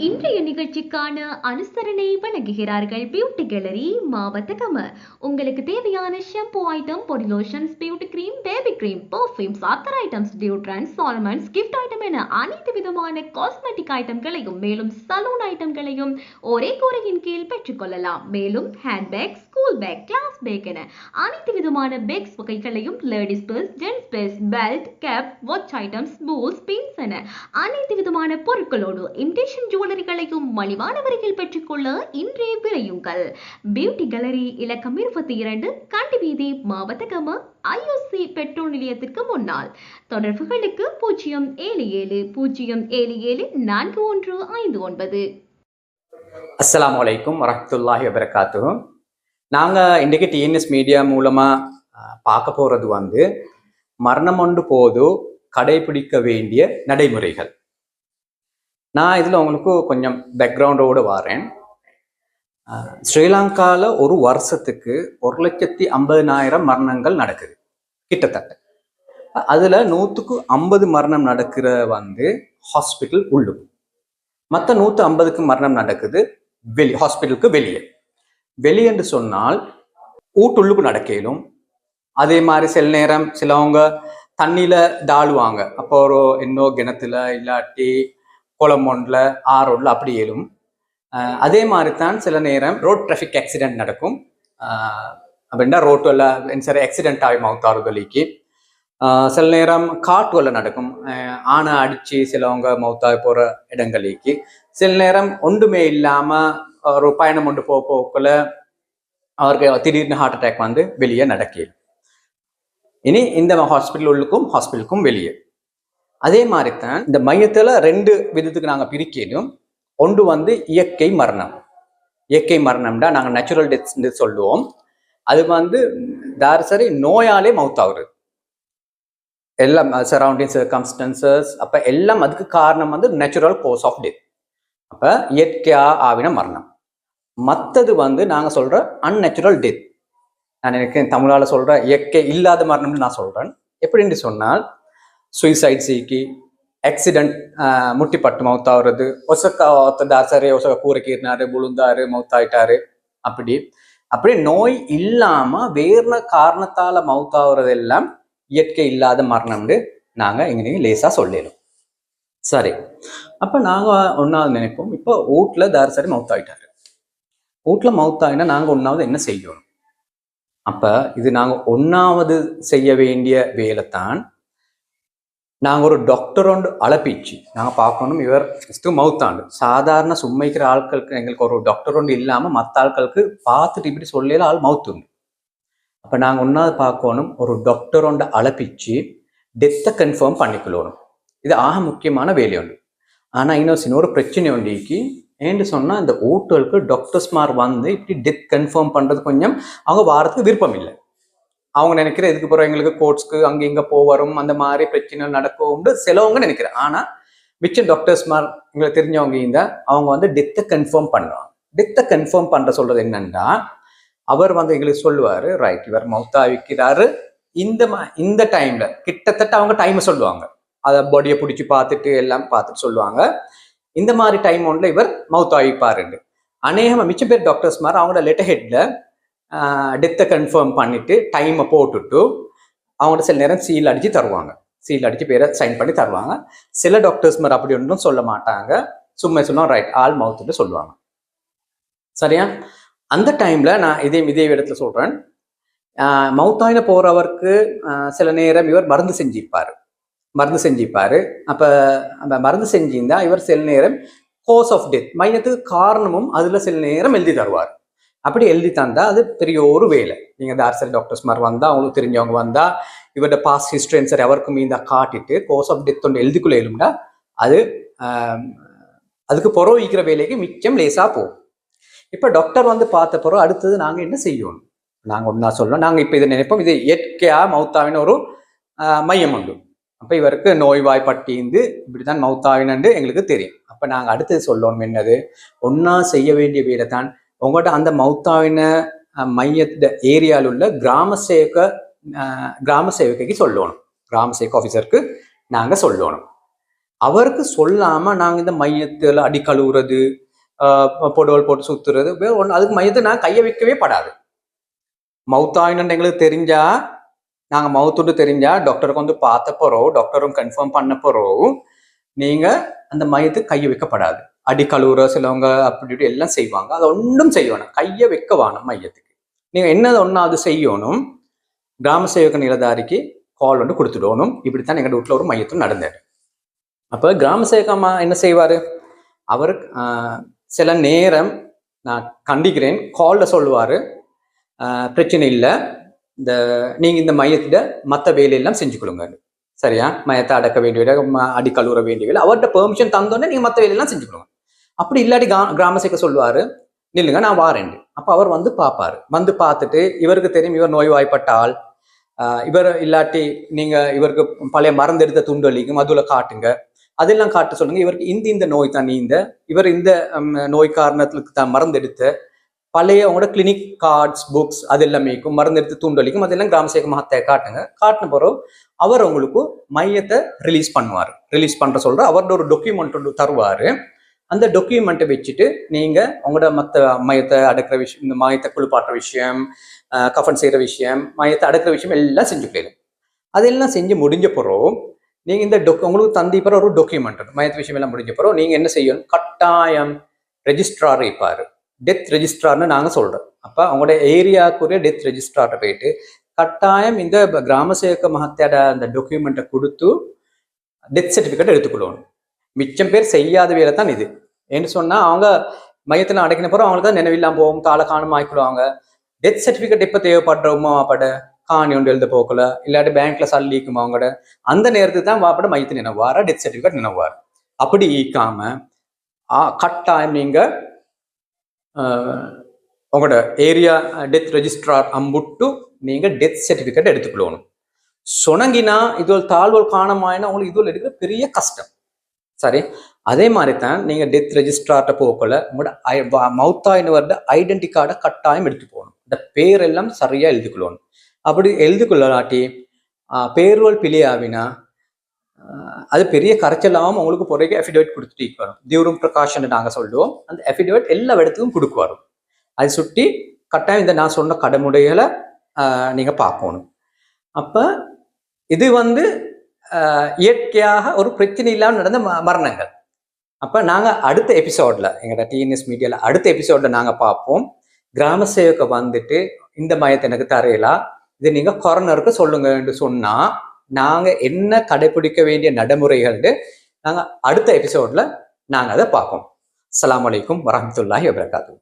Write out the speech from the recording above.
இன்றைய நிகழ்ச்சிக்கான அனுசரணை வழங்குகிறார்கள் பியூட்டி கேலரி மாவட்டகம உங்களுக்கு தேவையான ஷாம்பு ஐட்டம் பொடி lotions beauty cream baby cream perfumes அத்தர் ஐட்டம்ஸ் டியூட்ரன்ஸ் சால்மன்ஸ் கிஃப்ட் ஐட்டம் என அனைத்து விதமான காஸ்மெட்டிக் ஐட்டம்களையும் மேலும் சலூன் ஐட்டம்களையும் ஒரே கூரையின் கீழ் பெற்றுக்கொள்ளலாம் மேலும் handbag school bag class bag என அனைத்து விதமான பேக்ஸ் வகைகளையும் ladies purse gents purse belt cap watch items pools pins என அனைத்து விதமான பொருட்களோடு இமிடேஷன் ஜுவல்லரிகளையும் மலிவான வரியில் பெற்றுக்கொள்ள இன்றே விரையுங்கள். பியூட்டி கேலரி இலக்கம் இருபத்தி இரண்டு கண்டி வீதி மாவட்டகம ஐஓசி பெட்ரோல் நிலையத்திற்கு முன்னால். தொடர்புகளுக்கு பூஜ்ஜியம் ஏழு ஏழு பூஜ்ஜியம் ஏழு ஏழு நான்கு ஒன்று ஐந்து ஒன்பது. அஸ்லாம் வலைக்கும் வரமத்துல்லாஹி வபரகாத்துஹு. நாங்கள் இன்றைக்கு டிஎன்எஸ் மீடியா மூலமாக பார்க்க போகிறது வந்து மரணம் ஒன்று போது கடைபிடிக்க வேண்டிய நடைமுறைகள். நான் இதில் உங்களுக்கு கொஞ்சம் பேக்ரவுண்டோடு வரேன். ஸ்ரீலங்காவில் ஒரு வருஷத்துக்கு ஒரு லட்சத்தி ஐம்பதினாயிரம் மரணங்கள் நடக்குது. கிட்டத்தட்ட. அதில் நூற்றுக்கு ஐம்பது மரணம் நடக்கிற வந்து ஹாஸ்பிட்டல் உள்ளு மற்ற நூற்று ஐம்பதுக்கு மரணம் நடக்குது வெளி ஹாஸ்பிட்டலுக்கு வெளியே. வெளியென்று சொன்னால் ஊட்டுள்ளுக்கு நடக்கலும் அதே மாதிரி சில நேரம் சிலவங்க தண்ணியில் தாழுவாங்க. அப்போ ஒரு இன்னோ கிணத்துல இல்லாட்டி குளம் ஒன்றில் ஆறொன்றில் அப்படி எழும் அதே மாதிரி தான் சில நேரம் ரோட் டிராஃபிக் ஆக்சிடென்ட் நடக்கும். அஹ் அப்படின்னா ரோட்டில் சரி ஆக்சிடென்ட் ஆகி மவுத்தாறுதலிக்கு சில நேரம் காட்டுவல நடக்கும். ஆணை ஆனை அடித்து சிலவங்க மவுத்தாகி போகிற இடங்களுக்கு. சில நேரம் ஒன்றுமே இல்லாமல் ஒரு பயணம் கொண்டு போக போக்குள்ள அவருக்கு திடீர்னு ஹார்ட் அட்டாக் வந்து வெளியே நடக்கிது இனி இந்த ஹாஸ்பிட்டல் உள்ளுக்கும் ஹாஸ்பிட்டலுக்கும் வெளியே. அதே மாதிரி தான் இந்த மையத்தில் ரெண்டு விதத்துக்கு நாங்கள் பிரிக்கலும் ஒன்று வந்து இயற்கை மரணம். இயற்கை மரணம்னா நாங்கள் நேச்சுரல் டெத்ஸ்ன்னு சொல்லுவோம். அது வந்து தாரசரி நோயாலே மவுத் ஆகுறது எல்லாம் சரௌண்டிங் சர்க்கம்ஸ்டன்சஸ் அப்போ எல்லாம் அதுக்கு காரணம் வந்து நேச்சுரல் கோர்ஸ் ஆஃப் டெத் அப்போ இயற்கையாக ஆவின மரணம். மற்றது வந்து நாங்கள் சொல்கிற அன்நேச்சுரல் டெத் நான் எனக்கு தமிழால் சொல்கிற இயற்கை இல்லாத மரணம்னு நான் சொல்கிறேன் எப்படின்னு சொன்னால் சுயசைட் சீக்கி ஆக்சிடென்ட் முட்டிப்பட்டு மவுத்தாகிறது ஒசக்க ஒத்ததார் சரி ஒசக்க கூரை கீறினாரு விழுந்தாரு மவுத்தாயிட்டாரு அப்படி அப்படி நோய் இல்லாமல் வேறு காரணத்தால் மவுத்தாகிறது எல்லாம் இயற்கை இல்லாத மரணம்னு நாங்கள் இங்கே லேசாக சொல்லிடும் சரி அப்போ நாங்கள் ஒன்றாவது நினைப்போம் இப்போ வீட்டில் தார் சரி மவுத் ஆயிட்டாரு வீட்டில் மவுத் நாங்கள் ஒன்றாவது என்ன செய்யணும் அப்போ இது நாங்கள் ஒன்றாவது செய்ய வேண்டிய வேலை தான் நாங்கள் ஒரு டாக்டரோண்டு அழப்பிச்சு. நாங்கள் பார்க்கணும் இவர் ஃபஸ்ட்டு மவுத்தாண்டு. சாதாரண சும்மைக்கிற ஆட்களுக்கு எங்களுக்கு ஒரு டாக்டர் ஒன்று இல்லாமல் மற்ற ஆட்களுக்கு பார்த்துட்டு இப்படி சொல்லல ஆள் மவுத்துண்டு. அப்போ நாங்கள் ஒன்றாவது பார்க்கணும் ஒரு டாக்டர் ஒன்று அழைப்பிச்சு டெத்தை கன்ஃபார்ம் பண்ணிக்கொள்ளணும். இது ஆக முக்கியமான வேலை உண்டு ஆனால் இன்னொரு சின்ன ஒரு பிரச்சனை உண்டிக்கு ஏன்னு சொன்னால் இந்த ஓட்டுகளுக்கு டாக்டர்ஸ்மார் வந்து இப்படி டெத் கன்ஃபார்ம் பண்ணுறது கொஞ்சம் அவங்க வாரத்துக்கு விருப்பம் இல்லை. அவங்க நினைக்கிற இதுக்கு பிறகு எங்களுக்கு கோர்ட்ஸ்க்கு அங்கே இங்கே போவரும் அந்த மாதிரி பிரச்சனைகள் நடக்கும்னு சிலவங்க நினைக்கிறேன் ஆனால் மிச்சம் டாக்டர்ஸ்மார் எங்களுக்கு தெரிஞ்சவங்க இந்த அவங்க வந்து டெத்தை கன்ஃபார்ம் பண்ணுவாங்க. டெத்தை கன்ஃபார்ம் பண்ணுற சொல்றது என்னன்னா அவர் வந்து எங்களுக்கு சொல்லுவார் ரைட் இவர் மவுத்தா விற்கிறாரு இந்த மா இந்த டைம்ல கிட்டத்தட்ட அவங்க டைமை சொல்லுவாங்க. அதை பாடியை பிடிச்சி பார்த்துட்டு எல்லாம் பார்த்துட்டு சொல்லுவாங்க. இந்த மாதிரி டைம் ஒன்றில் இவர் மவுத் ஆகிப்பாருண்டு அநேகமாக மிச்சம் பேர் டாக்டர்ஸ் மாதிரி அவங்களோட லெட்டர் ஹெட்டில் டெத்தை கன்ஃபார்ம் பண்ணிவிட்டு டைமை போட்டுட்டு அவங்கள்ட்ட சில நேரம் சீல் அடித்து தருவாங்க. சீல் அடித்து பேரை சைன் பண்ணி தருவாங்க. சில டாக்டர்ஸ் மாதிரி அப்படி ஒன்றும் சொல்ல மாட்டாங்க. சும்மா சொன்னால் ரைட் ஆல் மவுத்துன்னு சொல்லுவாங்க. சரியா? அந்த டைமில் நான் இதே இதே இடத்துல சொல்கிறேன் மவுத்தாயில் போகிறவருக்கு சில நேரம் இவர் மருந்து செஞ்சிருப்பார் மருந்து செஞ்சிருப்பார் அப்போ அந்த மருந்து செஞ்சிருந்தா இவர் சில நேரம் கோஸ் ஆஃப் டெத் மையத்துக்கு காரணமும் அதில் சில நேரம் எழுதி தருவார். அப்படி எழுதி தந்தா அது பெரிய ஒரு வேலை. நீங்க இந்த அரசல் டாக்டர்ஸ் மாதிரி வந்தா அவங்களுக்கு தெரிஞ்சவங்க வந்தா இவரோட பாஸ்ட் ஹிஸ்டரி சரி எவருக்கும் மீந்த காட்டிட்டு கோஸ் ஆஃப் டெத் ஒன்று எழுதிக்குள்ள எழும்னா அது அதுக்கு புறம் வைக்கிற வேலைக்கு மிச்சம் லேசா போகும். இப்போ டாக்டர் வந்து பார்த்த பிறகு அடுத்தது நாங்கள் என்ன செய்யணும்? நாங்கள் ஒன்றா சொல்லணும். நாங்கள் இப்போ இதை நினைப்போம். இது இயற்கையாக மௌத்தாவின்னு ஒரு மையம் உண்டு. அப்போ இவருக்கு நோய்வாய்ப்பட்டிந்து இப்படி தான் மௌத்தாவினு எங்களுக்கு தெரியும். அப்போ நாங்கள் அடுத்தது சொல்லணும் என்னது? ஒன்றா செய்ய வேண்டிய வேலை தான் உங்கள்கிட்ட அந்த மௌத்தாவின மையத்த ஏரியாவில் உள்ள கிராம சேவக கிராம சேவகைக்கு சொல்லணும். கிராம சேவக ஆஃபீஸருக்கு நாங்கள் சொல்லணும். அவருக்கு சொல்லாமல் நாங்கள் இந்த மையத்தில் அடி கழுவுறது பொடுவல் போட்டு சுத்துறது ஒன்று அதுக்கு மையத்தை நான் கையை வைக்கவே படாது. மவுத்தாயின்னு எங்களுக்கு தெரிஞ்சா நாங்கள் மவுத்துட்டு தெரிஞ்சா டாக்டருக்கு வந்து பார்த்த போகிறோம் டாக்டரும் கன்ஃபார்ம் பண்ண போகிறோம் நீங்கள் அந்த மையத்துக்கு கையை வைக்கப்படாது. அடி கழுவுற சிலவங்க அப்படி இப்படி எல்லாம் செய்வாங்க. அதை ஒன்றும் செய்யணும் கையை வைக்க வேணும் மையத்துக்கு. நீங்கள் என்ன ஒன்னாவது செய்யணும்? கிராம சேவக நிலதாரிக்கு கால் வந்து கொடுத்துடணும். இப்படித்தான் எங்கள் வீட்டில் ஒரு மையத்தும் நடந்தார் அப்போ கிராம சேவகம்மா என்ன செய்வார்? அவர் சில நேரம் நான் கண்டிக்கிறேன். காலில் சொல்லுவார். பிரச்சனை இல்லை. இந்த நீங்கள் இந்த மையத்தில் மற்ற வேலையெல்லாம் செஞ்சு கொடுங்க சரியா? மையத்தை அடக்க வேண்டிய அடி கழுவுற வேண்டிய அவர்கிட்ட பெர்மிஷன் தந்தோடனே நீங்க மற்ற வேலையெல்லாம் செஞ்சு கொடுங்க அப்படி இல்லாட்டி கா- கிராம சேர்க்க சொல்லுவாரு நில்லுங்க நான் வாரேன் அப்ப அவர் வந்து பார்ப்பாரு வந்து பார்த்துட்டு இவருக்கு தெரியும் இவர் நோய்வாய்ப்பட்ட ஆள் இவர் இல்லாட்டி நீங்க இவருக்கு பழைய மருந்து எடுத்த துண்டு அதுல காட்டுங்க. அதெல்லாம் காட்ட சொல்லுங்க இவருக்கு இந்த இந்த நோய் தான் நீந்த. இவர் இந்த நோய் காரணத்துக்கு தான் மருந்து எடுத்த பழைய அவங்களோட கிளினிக் கார்ட்ஸ் புக்ஸ் அது எல்லாமே இருக்கும் மருந்து எடுத்து தூண்டலிக்கும் அதெல்லாம் கிராம சேக மகத்தை காட்டுங்க. காட்டின பிறகு அவர் அவங்களுக்கு மையத்தை ரிலீஸ் பண்ணுவார். ரிலீஸ் பண்ணுற சொல்கிற அவரோட ஒரு டொக்குமெண்ட் ஒன்று தருவார். அந்த டாக்குமெண்ட்டை வச்சுட்டு நீங்கள் உங்களோட மற்ற மையத்தை அடக்கிற விஷயம் இந்த மையத்தை குளிப்பாட்டுற விஷயம் கஃபன் செய்கிற விஷயம் மையத்தை அடக்கிற விஷயம் எல்லாம் செஞ்சுக்கலாம் அதெல்லாம் செஞ்சு முடிஞ்ச பிறகு நீங்கள் இந்த டொக் உங்களுக்கு தந்தி பிற ஒரு டாக்குமெண்ட் மையத்து விஷயம் எல்லாம் முடிஞ்ச பிறகு நீங்கள் என்ன செய்யணும்? கட்டாயம் ரெஜிஸ்ட்ரார் இருப்பார். டெத் ரெஜிஸ்ட்ரார்னு நாங்கள் சொல்கிறோம் அப்போ அவங்களோட ஏரியாவுக்குரிய டெத் ரெஜிஸ்ட்ரார்ட்ட போயிட்டு கட்டாயம் இந்த கிராம சேவக மகத்தோட அந்த டாக்குமெண்ட்டை கொடுத்து டெத் சர்டிஃபிகேட் எடுத்துக்கொள்ளணும். மிச்சம் பேர் செய்யாத வேலை தான் இது. ஏன்னு சொன்னால் அவங்க மையத்தில் அடைக்கின பிறகு அவங்களுக்கு தான் நினைவில்லாம போகும். கால காணாம ஆக்கிடுவாங்க. டெத் சர்டிஃபிகேட் எப்போ தேவைப்படுறோமோ அப்பட காணி ஒன்று எழுத போக்கல இல்லாட்டி பேங்க்ல சல்லிக்குமா அவங்களோட? அந்த நேரத்துக்கு தான் வாப்பட மையத்தை நினைவாரா? Death certificate நினைவார். அப்படி ஈக்காம ஆ, கட்டாயம் நீங்கள் உங்களோட ஏரியா டெத் ரெஜிஸ்ட்ரார் அம்புட்டு நீங்கள் டெத் சர்டிஃபிகேட் எடுத்துக்கொள்ளணும். சொனங்கினா இது ஒரு தாழ்வல் காணமாயினா உங்களுக்கு இதுல எடுக்கிற பெரிய கஷ்டம். சரி? அதே மாதிரி தான் நீங்கள் டெத் ரெஜிஸ்ட்ரார்ட்ட போகல உங்களோட மவுத்தாயின்னு வருட ஐடென்டி கார்டை கட்டாயம் எடுத்து போகணும். இந்த பேரெல்லாம் சரியாக எழுதிக்கொள்ளணும். அப்படி எழுதிக்கொள்ளாட்டி பேர்வல் பிழையாவினா அது பெரிய கரைச்சலாகவும் உங்களுக்கு பிறகு அஃபிடேவிட் கொடுத்துட்டு வரும். தியூரும் பிரகாஷன் நாங்கள் சொல்லுவோம். அந்த அஃபிடேவிட் எல்லா இடத்துக்கும் கொடுக்குவார் அது அதை சுட்டி கட்டாயம் இந்த நான் சொன்ன கடமுடைகளை நீங்கள் பார்க்கணும். அப்போ இது வந்து இயற்கையாக ஒரு பிரச்சனை இல்லாமல் நடந்த ம- மரணங்கள். அப்போ நாங்கள் அடுத்த எபிசோடில் எங்களோட டிஎன்எஸ் மீடியாவில் அடுத்த எபிசோட்ல நாங்கள் பார்ப்போம். கிராம சேவக்கை வந்துட்டு இந்த மையத்தை எனக்கு தரையலா இது நீங்கள் கொரோனருக்கு சொல்லுங்கன்னு சொன்னால் நாங்க என்ன கடைபிடிக்க வேண்டிய நடைமுறைகள்னு நாங்க அடுத்த எபிசோட்ல நாங்க அதை பார்ப்போம். அஸ்ஸலாமு அலைக்கும் வரமத்துல்லாஹி வபரகாத்து